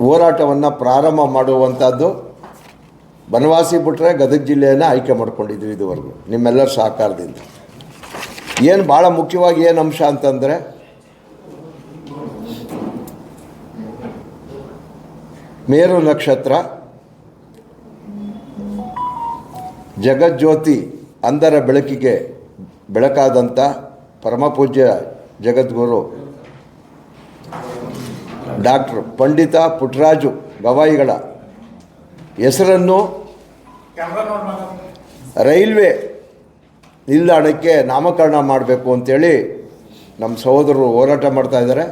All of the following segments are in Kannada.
ಹೋರಾಟವನ್ನು ಪ್ರಾರಂಭ ಮಾಡುವಂಥದ್ದು ಬನವಾಸಿ ಬಿಟ್ಟರೆ ಗದಗ ಜಿಲ್ಲೆಯನ್ನು ಆಯ್ಕೆ ಮಾಡಿಕೊಂಡಿದ್ವಿ ಇದುವರೆಗೂ. ನಿಮ್ಮೆಲ್ಲರ ಸಹಕಾರದಿಂದ. ಏನು ಭಾಳ ಮುಖ್ಯವಾಗಿ ಏನು ಅಂಶ ಅಂತಂದರೆ, ಮೇರು ನಕ್ಷತ್ರ, ಜಗಜ್ಯೋತಿ ಅಂಧರ ಬೆಳಕಿಗೆ ಬೆಳಕಾದಂಥ ಪರಮಪೂಜ್ಯ ಜಗದ್ಗುರು ಡಾಕ್ಟರ್ ಪಂಡಿತ ಪುಟ್ರಾಜು ಗವಾಯಿಗಳ ಹೆಸರನ್ನು ರೈಲ್ವೆ ನಿಲ್ದಾಣಕ್ಕೆ ನಾಮಕರಣ ಮಾಡಬೇಕು ಅಂತೇಳಿ ನಮ್ಮ ಸಹೋದರರು ಹೋರಾಟ ಮಾಡ್ತಾ ಇದ್ದಾರೆ.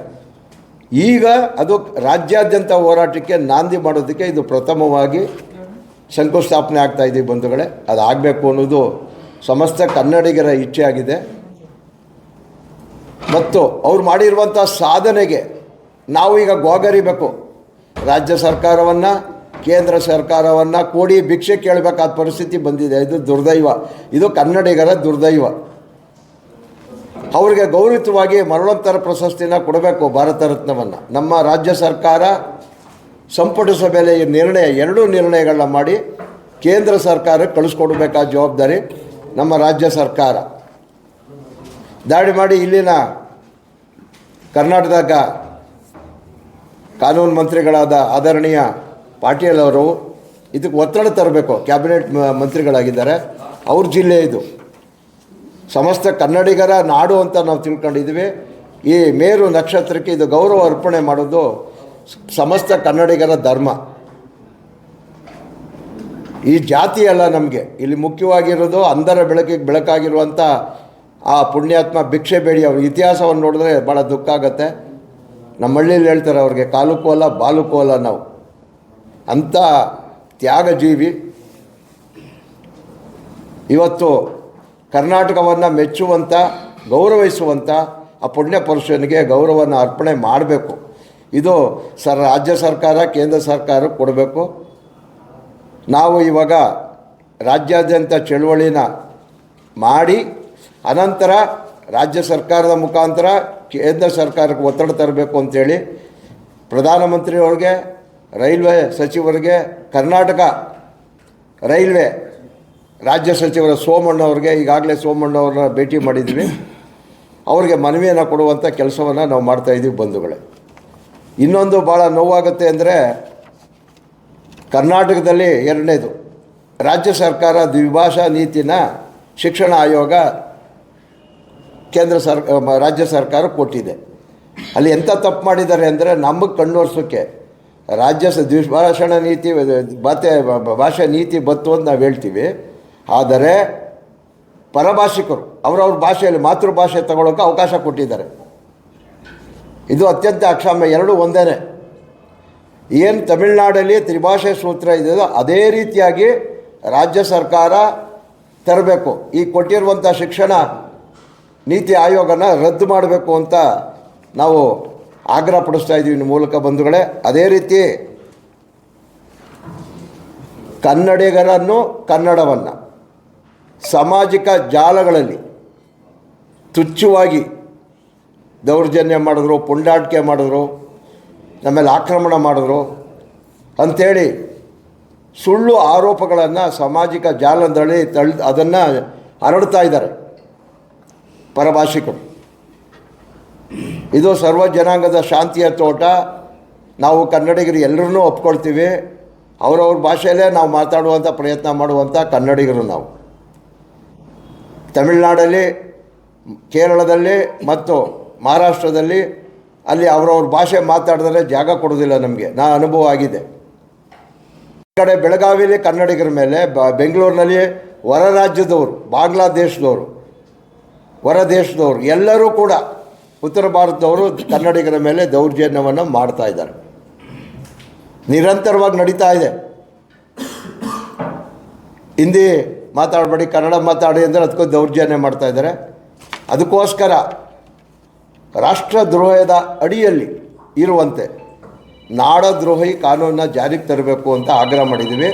ಈಗ ಅದು ರಾಜ್ಯಾದ್ಯಂತ ಹೋರಾಟಕ್ಕೆ ನಾಂದಿ ಮಾಡೋದಕ್ಕೆ ಇದು ಪ್ರಥಮವಾಗಿ ಶಂಕುಸ್ಥಾಪನೆ ಆಗ್ತಾ ಇದೆ ಬಂಧುಗಳೇ. ಅದು ಆಗಬೇಕು ಅನ್ನೋದು ಸಮಸ್ತ ಕನ್ನಡಿಗರ ಇಚ್ಛೆಯಾಗಿದೆ. ಮತ್ತು ಅವ್ರು ಮಾಡಿರುವಂಥ ಸಾಧನೆಗೆ ನಾವು ಈಗ ಗೋಗರಿಬೇಕು. ರಾಜ್ಯ ಸರ್ಕಾರವನ್ನು, ಕೇಂದ್ರ ಸರ್ಕಾರವನ್ನು ಕೂಡಿ ಭಿಕ್ಷೆ ಕೇಳಬೇಕಾದ ಪರಿಸ್ಥಿತಿ ಬಂದಿದೆ. ಇದು ದುರ್ದೈವ. ಇದು ಕನ್ನಡಿಗರ ದುರ್ದೈವ. ಅವರಿಗೆ ಗೌರವಿತವಾಗಿ ಮರಣೋತ್ತರ ಪ್ರಶಸ್ತಿನ ಕೊಡಬೇಕು ಭಾರತ ರತ್ನವನ್ನು. ನಮ್ಮ ರಾಜ್ಯ ಸರ್ಕಾರ ಸಂಪುಟ ಸಭೆಯಲ್ಲಿ ಈ ನಿರ್ಣಯ, ಎರಡೂ ನಿರ್ಣಯಗಳನ್ನ ಮಾಡಿ ಕೇಂದ್ರ ಸರ್ಕಾರಕ್ಕೆ ಕಳಿಸ್ಕೊಡ್ಬೇಕಾದ ಜವಾಬ್ದಾರಿ ನಮ್ಮ ರಾಜ್ಯ ಸರ್ಕಾರ. ದಾಳಿ ಮಾಡಿ ಇಲ್ಲಿನ ಕರ್ನಾಟಕದಾಗ ಕಾನೂನು ಮಂತ್ರಿಗಳಾದ ಆದರಣೀಯ ಪಾಟೀಲ್ ಅವರು ಇದಕ್ಕೆ ಒತ್ತಡ ತರಬೇಕು. ಕ್ಯಾಬಿನೆಟ್ ಮಂತ್ರಿಗಳಾಗಿದ್ದಾರೆ. ಅವ್ರ ಜಿಲ್ಲೆ ಇದು. ಸಮಸ್ತ ಕನ್ನಡಿಗರ ನಾಡು ಅಂತ ನಾವು ತಿಳ್ಕೊಂಡಿದ್ದೀವಿ. ಈ ಮೇರು ನಕ್ಷತ್ರಕ್ಕೆ ಇದು ಗೌರವ ಅರ್ಪಣೆ ಮಾಡೋದು ಸಮಸ್ತ ಕನ್ನಡಿಗರ ಧರ್ಮ. ಈ ಜಾತಿ ಅಲ್ಲ ನಮಗೆ. ಇಲ್ಲಿ ಮುಖ್ಯವಾಗಿರೋದು ಅಂಧರ ಬೆಳಕಿಗೆ ಬೆಳಕಾಗಿರುವಂಥ ಆ ಪುಣ್ಯಾತ್ಮ ಭಿಕ್ಷೆ ಬೇಡಿ ಅವ್ರ ಇತಿಹಾಸವನ್ನು ನೋಡಿದ್ರೆ ಭಾಳ ದುಃಖ ಆಗುತ್ತೆ. ನಮ್ಮ ಹಳ್ಳಿಯಲ್ಲಿ ಹೇಳ್ತಾರೆ ಅವ್ರಿಗೆ, ಕಾಲು ಕೋಲ, ಬಾಲು ಕೋಲ ನಾವು. ಅಂಥ ತ್ಯಾಗಜೀವಿ. ಇವತ್ತು ಕರ್ನಾಟಕವನ್ನು ಮೆಚ್ಚುವಂಥ ಗೌರವಿಸುವಂಥ ಆ ಪುಣ್ಯ ಪುರುಷನಿಗೆ ಗೌರವವನ್ನು ಅರ್ಪಣೆ ಮಾಡಬೇಕು. ಇದು ಸರ್, ರಾಜ್ಯ ಸರ್ಕಾರ, ಕೇಂದ್ರ ಸರ್ಕಾರ ಕೊಡಬೇಕು. ನಾವು ಇವಾಗ ರಾಜ್ಯಾದ್ಯಂತ ಚಳುವಳಿನ ಮಾಡಿ, ಅನಂತರ ರಾಜ್ಯ ಸರ್ಕಾರದ ಮುಖಾಂತರ ಕೇಂದ್ರ ಸರ್ಕಾರಕ್ಕೆ ಒತ್ತಡ ತರಬೇಕು ಅಂತೇಳಿ ಪ್ರಧಾನಮಂತ್ರಿಯವ್ರಿಗೆ, ರೈಲ್ವೆ ಸಚಿವರಿಗೆ, ಕರ್ನಾಟಕ ರೈಲ್ವೆ ರಾಜ್ಯ ಸಚಿವರ ಸೋಮಣ್ಣವ್ರಿಗೆ ಈಗಾಗಲೇ ಸೋಮಣ್ಣವ್ರನ್ನ ಭೇಟಿ ಮಾಡಿದ್ವಿ. ಅವ್ರಿಗೆ ಮನವಿಯನ್ನು ಕೊಡುವಂಥ ಕೆಲಸವನ್ನು ನಾವು ಮಾಡ್ತಾಯಿದ್ದೀವಿ ಬಂಧುಗಳೇ. ಇನ್ನೊಂದು ಭಾಳ ನೋವಾಗುತ್ತೆ ಅಂದರೆ ಕರ್ನಾಟಕದಲ್ಲಿ ಎರಡನೇದು. ರಾಜ್ಯ ಸರ್ಕಾರ ದ್ವಿಭಾಷಾ ನೀತಿನ ಶಿಕ್ಷಣ ಆಯೋಗ ಕೇಂದ್ರ ಸರ್ ರಾಜ್ಯ ಸರ್ಕಾರ ಕೊಟ್ಟಿದೆ. ಅಲ್ಲಿ ಎಂಥ ತಪ್ಪು ಮಾಡಿದ್ದಾರೆ ಅಂದರೆ ನಮಗೆ ಕಣ್ಣೋರ್ಸೋಕ್ಕೆ ರಾಜ್ಯ ಸ ನೀತಿ ಭಾತೆ ಭಾಷಾ ನೀತಿ ಬತ್ತು ಅಂತ ನಾವು ಹೇಳ್ತೀವಿ. ಆದರೆ ಪರಭಾಷಿಕರು ಅವರವ್ರ ಭಾಷೆಯಲ್ಲಿ ಮಾತೃಭಾಷೆ ತಗೊಳ್ಳೋಕೆ ಅವಕಾಶ ಕೊಟ್ಟಿದ್ದಾರೆ. ಇದು ಅತ್ಯಂತ ಅಕ್ಷಾಮ್ಯ, ಎರಡೂ ಒಂದೇ ಏನು ತಮಿಳುನಾಡಲ್ಲಿ ತ್ರಿಭಾಷೆ ಸೂತ್ರ ಇದೆಯೋ ಅದೇ ರೀತಿಯಾಗಿ ರಾಜ್ಯ ಸರ್ಕಾರ ತರಬೇಕು. ಈ ಕೊಟ್ಟಿರುವಂಥ ಶಿಕ್ಷಣ ನೀತಿ ಆಯೋಗನ ರದ್ದು ಮಾಡಬೇಕು ಅಂತ ನಾವು ಆಗ್ರಹ ಪಡಿಸ್ತಾ ಇದ್ದೀವಿ ಮೂಲಕ ಬಂಧುಗಳೇ. ಅದೇ ರೀತಿ ಕನ್ನಡಿಗರನ್ನು ಕನ್ನಡವನ್ನು ಸಾಮಾಜಿಕ ಜಾಲಗಳಲ್ಲಿ ತುಚ್ಛವಾಗಿ ದೌರ್ಜನ್ಯ ಮಾಡಿದ್ರು, ಪುಂಡಾಟಿಕೆ ಮಾಡಿದ್ರು, ನಮ್ಮೇಲೆ ಆಕ್ರಮಣ ಮಾಡಿದ್ರು ಅಂಥೇಳಿ ಸುಳ್ಳು ಆರೋಪಗಳನ್ನು ಸಾಮಾಜಿಕ ಜಾಲದಲ್ಲಿ ತಳ್ ಅದನ್ನು ಹರಡ್ತಾ ಇದ್ದಾರೆ. ಪರಭಾಷಿಕರು ಇದು ಸರ್ವ ಜನಾಂಗದ ಶಾಂತಿಯ ತೋಟ. ನಾವು ಕನ್ನಡಿಗರು ಎಲ್ಲರನ್ನೂ ಒಪ್ಕೊಳ್ತೀವಿ. ಅವರವ್ರ ಭಾಷೆಯಲ್ಲೇ ನಾವು ಮಾತಾಡುವಂಥ ಪ್ರಯತ್ನ ಮಾಡುವಂಥ ಕನ್ನಡಿಗರು ನಾವು. ತಮಿಳುನಾಡಲ್ಲಿ, ಕೇರಳದಲ್ಲಿ ಮತ್ತು ಮಹಾರಾಷ್ಟ್ರದಲ್ಲಿ ಅಲ್ಲಿ ಅವರವ್ರ ಭಾಷೆ ಮಾತಾಡಿದ್ರೆ ಜಾಗ ಕೊಡೋದಿಲ್ಲ ನಮಗೆ. ನಾ ಅನುಭವ ಆಗಿದೆ. ಈ ಕಡೆ ಬೆಳಗಾವಿಯಲ್ಲಿ ಕನ್ನಡಿಗರ ಮೇಲೆ, ಬ, ಬೆಂಗಳೂರಿನಲ್ಲಿ ಹೊರ ರಾಜ್ಯದವರು, ಬಾಂಗ್ಲಾದೇಶದವರು ಹೊರ ದೇಶದವರು, ಎಲ್ಲರೂ ಕೂಡ ಉತ್ತರ ಭಾರತದವರು ಕನ್ನಡಿಗರ ಮೇಲೆ ದೌರ್ಜನ್ಯವನ್ನು ಮಾಡ್ತಾ ಇದ್ದಾರೆ. ನಿರಂತರವಾಗಿ ನಡೀತಾ ಇದೆ. ಹಿಂದಿ ಮಾತಾಡಬೇಡಿ, ಕನ್ನಡ ಮಾತಾಡಿ ಅಂದರೆ ಅದಕ್ಕೂ ದೌರ್ಜನ್ಯ ಮಾಡ್ತಾ ಇದ್ದಾರೆ. ಅದಕ್ಕೋಸ್ಕರ ರಾಷ್ಟ್ರದ್ರೋಹದ ಅಡಿಯಲ್ಲಿ ಇರುವಂತೆ ನಾಡದ್ರೋಹಿ ಕಾನೂನನ್ನ ಜಾರಿಗೆ ತರಬೇಕು ಅಂತ ಆಗ್ರಹ ಮಾಡಿದ್ದೀವಿ.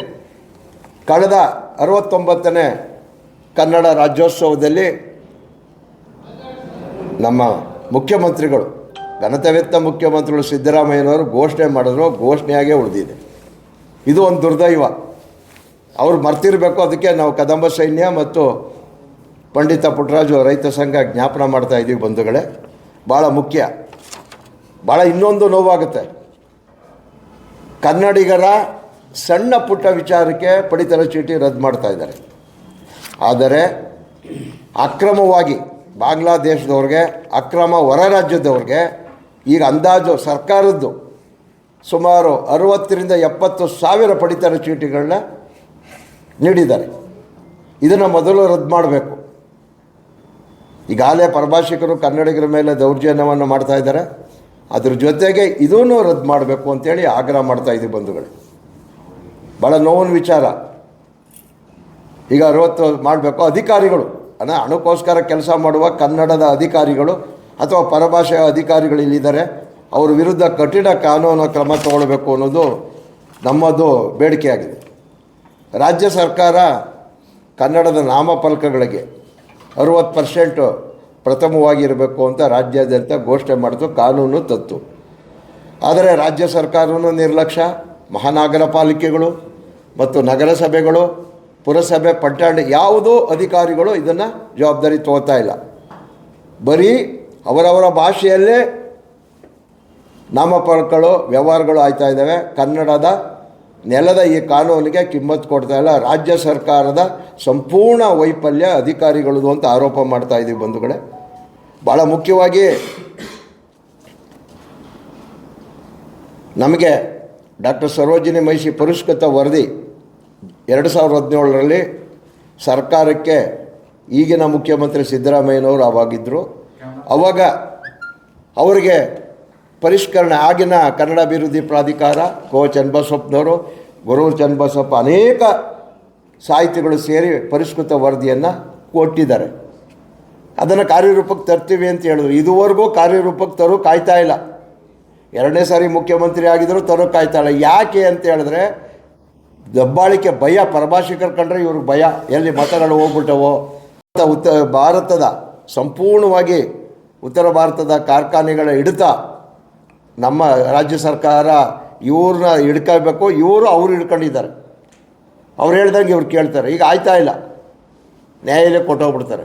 ಕಳೆದ ಅರವತ್ತೊಂಬತ್ತನೇ ಕನ್ನಡ ರಾಜ್ಯೋತ್ಸವದಲ್ಲಿ ನಮ್ಮ ಮುಖ್ಯಮಂತ್ರಿಗಳು, ಘನತೆವೆತ್ತ ಮುಖ್ಯಮಂತ್ರಿಗಳು ಸಿದ್ದರಾಮಯ್ಯನವರು ಘೋಷಣೆ ಮಾಡಿದ್ರು, ಘೋಷಣೆಯಾಗೇ ಉಳಿದಿದೆ. ಇದು ಒಂದು ದುರ್ದೈವ. ಅವ್ರು ಮರ್ತಿರಬೇಕು, ಅದಕ್ಕೆ ನಾವು ಕದಂಬ ಸೈನ್ಯ ಮತ್ತು ಪಂಡಿತ ಪುಟ್ಟರಾಜು ರೈತ ಸಂಘ ಜ್ಞಾಪನ ಮಾಡ್ತಾ ಇದ್ದೀವಿ ಬಂಧುಗಳೇ. ಭಾಳ ಮುಖ್ಯ. ಭಾಳ ಇನ್ನೊಂದು ನೋವಾಗುತ್ತೆ. ಕನ್ನಡಿಗರ ಸಣ್ಣ ಪುಟ್ಟ ವಿಚಾರಕ್ಕೆ ಪಡಿತರ ಚೀಟಿ ರದ್ದು ಮಾಡ್ತಾ ಇದ್ದಾರೆ. ಆದರೆ ಅಕ್ರಮವಾಗಿ ಬಾಂಗ್ಲಾದೇಶದವ್ರಿಗೆ, ಅಕ್ರಮ ಹೊರ ರಾಜ್ಯದವ್ರಿಗೆ ಈಗ ಅಂದಾಜು ಸರ್ಕಾರದ್ದು ಸುಮಾರು ಅರುವತ್ತರಿಂದ ಎಪ್ಪತ್ತು ಸಾವಿರ ಪಡಿತರ ಚೀಟಿಗಳನ್ನ ನೀಡಿದ್ದಾರೆ. ಇದನ್ನು ಮೊದಲು ರದ್ದು ಮಾಡಬೇಕು. ಈಗಾಗಲೇ ಪರಭಾಷಿಕರು ಕನ್ನಡಿಗರ ಮೇಲೆ ದೌರ್ಜನ್ಯವನ್ನು ಮಾಡ್ತಾ ಇದ್ದಾರೆ. ಅದ್ರ ಜೊತೆಗೆ ಇದೂ ರದ್ದು ಮಾಡಬೇಕು ಅಂತೇಳಿ ಆಗ್ರಹ ಮಾಡ್ತಾ ಇದ್ದೀವಿ ಬಂಧುಗಳು. ಭಾಳ ನೋವಿನ ವಿಚಾರ. ಈಗ ಅರವತ್ತು ಮಾಡಬೇಕು ಅಧಿಕಾರಿಗಳು. ಅನ್ನ ಹಣಕ್ಕೋಸ್ಕರ ಕೆಲಸ ಮಾಡುವ ಕನ್ನಡದ ಅಧಿಕಾರಿಗಳು ಅಥವಾ ಪರಭಾಷೆಯ ಅಧಿಕಾರಿಗಳು ಇಲ್ಲಿದ್ದಾರೆ. ಅವ್ರ ವಿರುದ್ಧ ಕಠಿಣ ಕಾನೂನು ಕ್ರಮ ತಗೊಳ್ಬೇಕು ಅನ್ನೋದು ನಮ್ಮದು ಬೇಡಿಕೆಯಾಗಿದೆ. ರಾಜ್ಯ ಸರ್ಕಾರ ಕನ್ನಡದ ನಾಮಫಲಕಗಳಿಗೆ ಅರುವತ್ತು ಪರ್ಸೆಂಟು ಪ್ರಥಮವಾಗಿರಬೇಕು ಅಂತ ರಾಜ್ಯಾದ್ಯಂತ ಘೋಷಣೆ ಮಾಡಿತು ಕಾನೂನು ತತ್ತು. ಆದರೆ ರಾಜ್ಯ ಸರ್ಕಾರವೂ ನಿರ್ಲಕ್ಷ್ಯ. ಮಹಾನಗರ ಪಾಲಿಕೆಗಳು ಮತ್ತು ನಗರಸಭೆಗಳು ಪುರಸಭೆ ಪಟ್ಟಣ ಯಾವುದೋ ಅಧಿಕಾರಿಗಳು ಇದನ್ನು ಜವಾಬ್ದಾರಿ ತಗೋತಾ ಇಲ್ಲ. ಬರೀ ಅವರವರ ಭಾಷೆಯಲ್ಲೇ ನಾಮಫಲಕಗಳು ವ್ಯವಹಾರಗಳು ಆಯ್ತಾ ಇದ್ದಾವೆ. ಕನ್ನಡದ ನೆಲದ ಈ ಕಾನೂನಿಗೆ ಕಿಮ್ಮತ್ತು ಕೊಡ್ತಾ ಇಲ್ಲ. ರಾಜ್ಯ ಸರ್ಕಾರದ ಸಂಪೂರ್ಣ ವೈಫಲ್ಯ ಅಧಿಕಾರಿಗಳದು ಅಂತ ಆರೋಪ ಮಾಡ್ತಾ ಇದ್ದೀವಿ ಬಂಧುಗಳೇ. ಭಾಳ ಮುಖ್ಯವಾಗಿ ನಮಗೆ ಡಾಕ್ಟರ್ ಸರೋಜಿನಿ ಮಹಿಷಿ ಪುರಸ್ಕೃತ ವರದಿ ಎರಡು ಸಾವಿರದ ಹದಿನೇಳರಲ್ಲಿ ಸರ್ಕಾರಕ್ಕೆ ಈಗಿನ ಮುಖ್ಯಮಂತ್ರಿ ಸಿದ್ದರಾಮಯ್ಯನವರು ಆವಾಗಿದ್ದರು ಅವಾಗ ಅವರಿಗೆ ಪರಿಷ್ಕರಣೆ ಆಗಿನ ಕನ್ನಡ ಅಭಿವೃದ್ಧಿ ಪ್ರಾಧಿಕಾರ, ಕೋ ಚನ್ನಬಸಪ್ಪನವರು, ಗುರು ಚನ್ನಬಸಪ್ಪ ಅನೇಕ ಸಾಹಿತಿಗಳು ಸೇರಿ ಪರಿಷ್ಕೃತ ವರದಿಯನ್ನು ಕೊಟ್ಟಿದ್ದಾರೆ. ಅದನ್ನು ಕಾರ್ಯರೂಪಕ್ಕೆ ತರ್ತೀವಿ ಅಂತ ಹೇಳಿದ್ರು. ಇದುವರೆಗೂ ಕಾರ್ಯರೂಪಕ್ಕೆ ತರೋ ಕಾಯ್ತಾ ಇಲ್ಲ. ಎರಡನೇ ಸಾರಿ ಮುಖ್ಯಮಂತ್ರಿ ಆಗಿದ್ದರೂ ತರೋ ಕಾಯ್ತಾ ಯಾಕೆ ಅಂತ ಹೇಳಿದ್ರೆ ದಬ್ಬಾಳಿಕೆ ಭಯ, ಪರಭಾಷಿಕರು ಕಂಡ್ರೆ ಇವ್ರಿಗೆ ಭಯ. ಎಲ್ಲಿ ಮತಗಳು ಹೋಗ್ಬಿಟ್ಟವೋ? ಅಂತ ಉತ್ತ, ಭಾರತದ ಸಂಪೂರ್ಣವಾಗಿ ಉತ್ತರ ಭಾರತದ ಕಾರ್ಖಾನೆಗಳ ಹಿಡಿತ ನಮ್ಮ ರಾಜ್ಯ ಸರ್ಕಾರ ಇವ್ರನ್ನ ಹಿಡ್ಕೋಬೇಕು ಇವರು ಅವ್ರು ಹಿಡ್ಕೊಂಡಿದ್ದಾರೆ. ಅವ್ರು ಹೇಳ್ದಂಗೆ ಇವ್ರು ಕೇಳ್ತಾರೆ. ಈಗ ಆಯ್ತಾ ಇಲ್ಲ. ನ್ಯಾಯಾಲಯ ಕೊಟ್ಟೋಗ್ಬಿಡ್ತಾರೆ.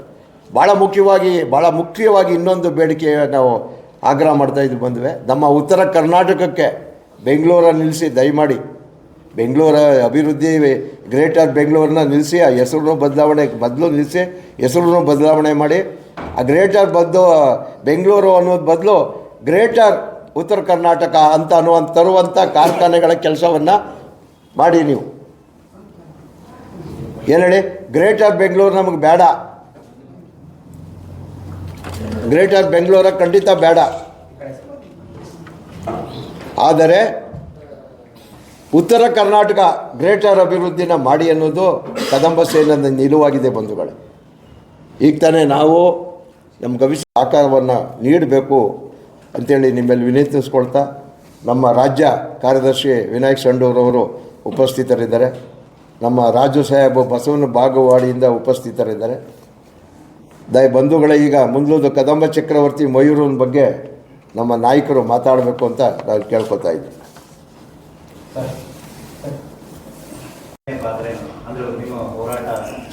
ಭಾಳ ಮುಖ್ಯವಾಗಿ ಭಾಳ ಮುಖ್ಯವಾಗಿ ಇನ್ನೊಂದು ಬೇಡಿಕೆ ನಾವು ಆಗ್ರಹ ಮಾಡ್ತಾ ಇದ್ದು ಬಂದ್ವಿ. ನಮ್ಮ ಉತ್ತರ ಕರ್ನಾಟಕಕ್ಕೆ ಬೆಂಗಳೂರಲ್ಲಿ ನಿಲ್ಲಿಸಿ, ದಯಮಾಡಿ. ಬೆಂಗಳೂರ ಅಭಿವೃದ್ಧಿ ಗ್ರೇಟರ್ ಬೆಂಗಳೂರನ್ನ ನಿಲ್ಲಿಸಿ ಆ ಹೆಸರನ್ನು ಬದಲಾವಣೆ, ಬದಲು ನಿಲ್ಲಿಸಿ ಹೆಸರನ್ನು ಬದಲಾವಣೆ ಮಾಡಿ, ಆ ಗ್ರೇಟರ್ ಬದಲು ಬೆಂಗಳೂರು ಅನ್ನೋದು ಬದಲು ಗ್ರೇಟರ್ ಉತ್ತರ ಕರ್ನಾಟಕ ಅಂತ ಅನ್ನುವಂಥ ತರುವಂಥ ಕಾರ್ಖಾನೆಗಳ ಕೆಲಸವನ್ನು ಮಾಡಿ ನೀವು. ಏನು ಹೇಳಿ? ಗ್ರೇಟರ್ ಬೆಂಗಳೂರು ನಮಗೆ ಬೇಡ ಗ್ರೇಟರ್ ಬೆಂಗಳೂರ ಖಂಡಿತ ಬೇಡ ಆದರೆ ಉತ್ತರ ಕರ್ನಾಟಕ ಗ್ರೇಟರ್ ಅಭಿವೃದ್ಧಿನ ಮಾಡಿ ಅನ್ನೋದು ಕದಂಬ ಸೇನದ ನಿಲುವಾಗಿದೆ ಬಂಧುಗಳೇ. ಈಗ ತಾನೇ ನಾವು ನಮ್ಮ ಭವಿಷ್ಯ ಆಕಾರವನ್ನು ನೀಡಬೇಕು ಅಂತೇಳಿ ನಿಮ್ಮಲ್ಲಿ ವಿನಂತಿಸ್ಕೊಳ್ತಾ ನಮ್ಮ ರಾಜ್ಯ ಕಾರ್ಯದರ್ಶಿ ವಿನಾಯಕ್ ಸಂಡೂರವರು ಉಪಸ್ಥಿತರಿದ್ದಾರೆ. ನಮ್ಮ ರಾಜು ಸಾಹೇಬ್ ಬಸವನ ಬಾಗವಾಡಿಯಿಂದ ಉಪಸ್ಥಿತರಿದ್ದಾರೆ. ದಯ ಬಂಧುಗಳೇ, ಈಗ ಮುಂದೊಂದು ಕದಂಬ ಚಕ್ರವರ್ತಿ ಮಯೂರನ ಬಗ್ಗೆ ನಮ್ಮ ನಾಯಕರು ಮಾತಾಡಬೇಕು ಅಂತ ನಾನು ಕೇಳ್ಕೊತಾ ಇದ್ದೀನಿ ಪಾತ್ರ ಏನು? ಅಂದ್ರೆ ನಿಮ್ಮ ಹೋರಾಟ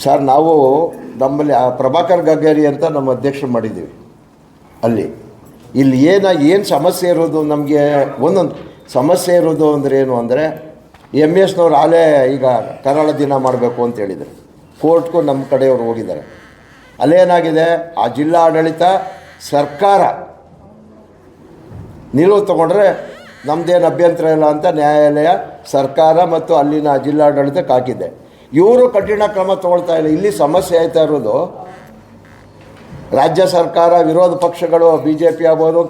ಸರ್ ನಾವು ನಮ್ಮಲ್ಲಿ ಪ್ರಭಾಕರ್ ಗಗ್ಗೇರಿ ಅಂತ ನಮ್ಮ ಅಧ್ಯಕ್ಷರು ಮಾಡಿದ್ದೀವಿ. ಅಲ್ಲಿ. ಇಲ್ಲಿ ಏನ, ಏನು ಸಮಸ್ಯೆ ಇರೋದು ನಮಗೆ, ಒಂದೊಂದು, ಸಮಸ್ಯೆ ಇರೋದು ಅಂದರೆ ಏನು ಅಂದರೆ ಎಂ ಎಸ್ನವ್ರು ಆಲೇ ಈಗ ಕರಾಳ ದಿನ ಮಾಡಬೇಕು ಅಂತ ಹೇಳಿದರು. ಕೋರ್ಟ್ಗೂ ನಮ್ಮ ಕಡೆಯವರು ಹೋಗಿದ್ದಾರೆ. ಅಲ್ಲೇನಾಗಿದೆ ಆ ಜಿಲ್ಲಾ ಆಡಳಿತ ಸರ್ಕಾರ ನಿಲುವು ತಗೊಂಡ್ರೆ ನಮ್ಮದೇನು ಅಭ್ಯಂತರ ಇಲ್ಲ ಅಂತ ನ್ಯಾಯಾಲಯ, ಸರ್ಕಾರ ಮತ್ತು ಅಲ್ಲಿನ ಜಿಲ್ಲಾಡಳಿತಕ್ಕೆ ಹಾಕಿದೆ ಇವರು ಕಠಿಣ ಕ್ರಮ ತಗೊಳ್ತಾ ಇಲ್ಲ. ಇಲ್ಲಿ ಸಮಸ್ಯೆ ಆಯ್ತಾ ಇರೋದು, ರಾಜ್ಯ ಸರ್ಕಾರ, ವಿರೋಧ ಪಕ್ಷಗಳು ಬಿ ಜೆ ಪಿ ಆಗ್ಬೋದು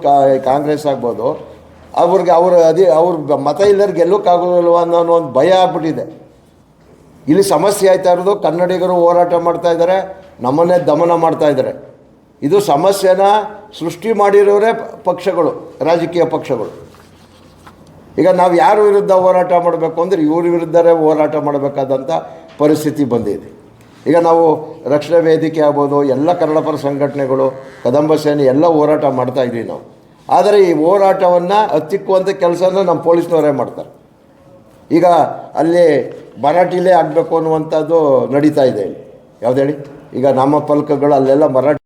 ಕಾಂಗ್ರೆಸ್ ಆಗ್ಬೋದು, ಅವ್ರಿಗೆ ಅವ್ರ ಅದೇ ಅವ್ರ ಮತ ಇಲ್ಲರಿಗೆ ಗೆಲ್ಲೋಕ್ಕಾಗೋದಿಲ್ವ ಅನ್ನೋ ಒಂದು ಭಯ ಆಗ್ಬಿಟ್ಟಿದೆ. ಇಲ್ಲಿ ಸಮಸ್ಯೆ ಆಯ್ತಾ ಇರೋದು, ಕನ್ನಡಿಗರು ಹೋರಾಟ ಮಾಡ್ತಾ ಇದ್ದಾರೆ, ನಮ್ಮನ್ನೇ ದಮನ ಮಾಡ್ತಾ ಇದ್ದಾರೆ. ಇದು ಸಮಸ್ಯೆನ ಸೃಷ್ಟಿ ಮಾಡಿರೋರೇ ಪಕ್ಷಗಳು, ರಾಜಕೀಯ ಪಕ್ಷಗಳು. ಈಗ ನಾವು ಯಾರ ವಿರುದ್ಧ ಹೋರಾಟ ಮಾಡಬೇಕು ಅಂದರೆ ಇವ್ರ ವಿರುದ್ಧವೇ ಹೋರಾಟ ಮಾಡಬೇಕಾದಂಥ ಪರಿಸ್ಥಿತಿ ಬಂದಿದೆ. ಈಗ ನಾವು ರಕ್ಷಣಾ ವೇದಿಕೆ ಆಗ್ಬೋದು, ಎಲ್ಲ ಕನ್ನಡಪರ ಸಂಘಟನೆಗಳು, ಕದಂಬ ಸೇನೆ ಎಲ್ಲ ಹೋರಾಟ ಮಾಡ್ತಾ ಇದ್ದೀವಿ ನಾವು. ಆದರೆ ಈ ಹೋರಾಟವನ್ನು ಹತ್ತಿಕ್ಕುವಂಥ ಕೆಲಸನ ನಮ್ಮ ಪೊಲೀಸ್ನವರೇ ಮಾಡ್ತಾರೆ. ಈಗ ಅಲ್ಲಿ ಮರಾಠಿಲೇ ಆಗಬೇಕು ಅನ್ನುವಂಥದ್ದು ನಡೀತಾ ಇದೆ. ಹೇಳಿ ಯಾವ್ದು ಹೇಳಿ? ಈಗ ನಮ್ಮ ಫಲಕಗಳು ಅಲ್ಲೆಲ್ಲ ಮರಾಠಿ